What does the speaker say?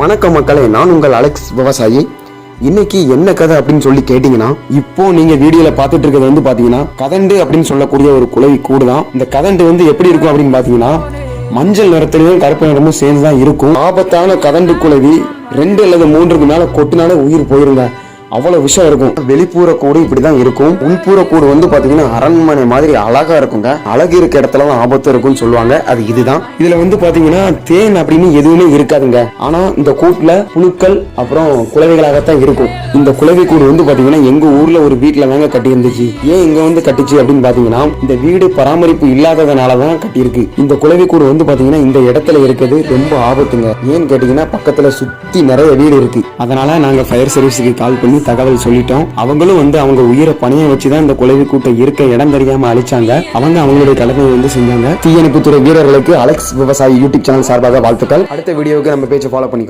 வணக்கம் மக்களே நான் உங்கள் அலெக்ஸ் விவசாயி. இன்னைக்கு என்ன கதை அப்படின்னு சொல்லி கேட்டீங்கன்னா இப்போ நீங்க வீடியோல பாத்துட்டு இருக்கிறது வந்து பாத்தீங்கன்னா கதண்டு அப்படின்னு சொல்லக்கூடிய ஒரு குலவி கூடு தான் இந்த கதண்டு வந்து எப்படி இருக்கும் அப்படின்னு பாத்தீங்கன்னா மஞ்சள் நிறத்திலையும் கருப்பு நிறமும் சேர்ந்து தான் இருக்கும். ஆபத்தான கதண்டு குலவி ரெண்டு அல்லது மூன்றுக்கு மேல கொட்டினாலே உயிர் போயிருங்க. அவ்வளோ விஷயம் இருக்கும். வெளிப்புற கூடு இப்படிதான் இருக்கும். உள்புற கூடு வந்து பாத்தீங்கன்னா அரண்மனை மாதிரி அழகா இருக்குங்க. அழகு இருக்க இடத்துல தான் ஆபத்து இருக்கும்னு சொல்லுவாங்க. அது இதுதான். இதுல வந்து பாத்தீங்கன்னா தேன் அப்படின்னு எதுவுமே இருக்காதுங்க. ஆனா இந்த கூட்டுல புழுக்கள் அப்புறம் குளவிகளாகத்தான் இருக்கும். இந்த குளவி கூடு வந்து பாத்தீங்கன்னா எங்க ஊர்ல ஒரு வீட்டுல தாங்க கட்டி இருந்துச்சு ஏன் இங்க வந்து கட்டிச்சு அப்படின்னு பாத்தீங்கன்னா இந்த வீடு பராமரிப்பு இல்லாததுனாலதான் கட்டியிருக்கு. இந்த குளவி கூடு வந்து பாத்தீங்கன்னா இந்த இடத்துல இருக்கிறது ரொம்ப ஆபத்துங்க. ஏன்னு கேட்டீங்கன்னா பக்கத்துல சுத்தி நிறைய வீடு இருக்கு. அதனால நாங்க ஃபயர் சர்வீஸுக்கு கால் பண்ணி தகவல் சொல்லிட்டோம். அவங்களும் வந்து அவங்க உயிரை பணிய வச்சுதான் இந்த குலைவு கூட்டம் இருக்க இடம் தெரியாம அழிச்சாங்க. அவங்க அவங்களுடைய கடமையை வந்து செஞ்சாங்க. தீயணைப்புத்துறை வீரர்களுக்கு அலெக்ஸ் விவசாயி யூடியூப் சேனல் சார்பாக வாழ்த்துக்கள். அடுத்த வீடியோவுக்கு நம்ம பேஜை ஃபாலோ பண்ணிக்கோங்க.